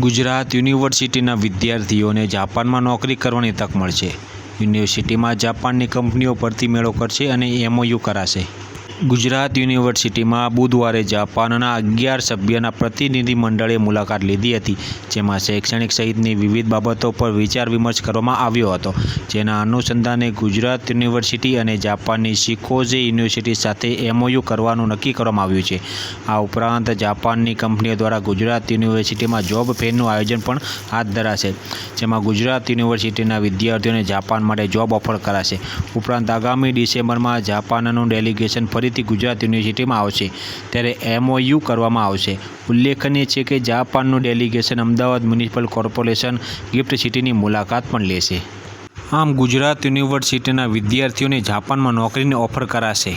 ગુજરાત યુનિવર્સિટીના વિદ્યાર્થીઓને જાપાનમાં નોકરી કરવાની તક મળશે. યુનિવર્સિટીમાં જાપાનની કંપનીઓ ભરતી મેળો કરશે અને એમઓયુ કરાશે. ગુજરાત યુનિવર્સિટીમાં બુધવારે જાપાનના અગિયાર સભ્યના પ્રતિનિધિ મંડળે મુલાકાત લીધી હતી, જેમાં શૈક્ષણિક સહિતની વિવિધ બાબતો પર વિચાર વિમર્શ કરવામાં આવ્યો હતો. જેના અનુસંધાને ગુજરાત યુનિવર્સિટી અને જાપાનની શિકોઝે યુનિવર્સિટી સાથે એમઓયુ કરવાનું નક્કી કરવામાં આવ્યું છે. આ ઉપરાંત જાપાનની કંપનીઓ દ્વારા ગુજરાત યુનિવર્સિટીમાં જોબ ફેરનું આયોજન પણ હાથ ધરાશે, જેમાં ગુજરાત યુનિવર્સિટીના વિદ્યાર્થીઓને જાપાન માટે જોબ ઓફર કરાશે. ઉપરાંત આગામી ડિસેમ્બરમાં જાપાનનું ડેલિગેશન ફરીથી ગુજરાત યુનિવર્સિટીમાં આવશે. ત્યારે એમઓયુ કરવામાં આવશે. ઉલ્લેખનીય છે કે જાપાનનું delegation Ahmedabad municipal corporation gift સિટીની મુલાકાત પણ લેશે. આમ ગુજરાત યુનિવર્સિટીના વિદ્યાર્થીઓને જાપાનમાં નોકરીની ઓફર કરાશે.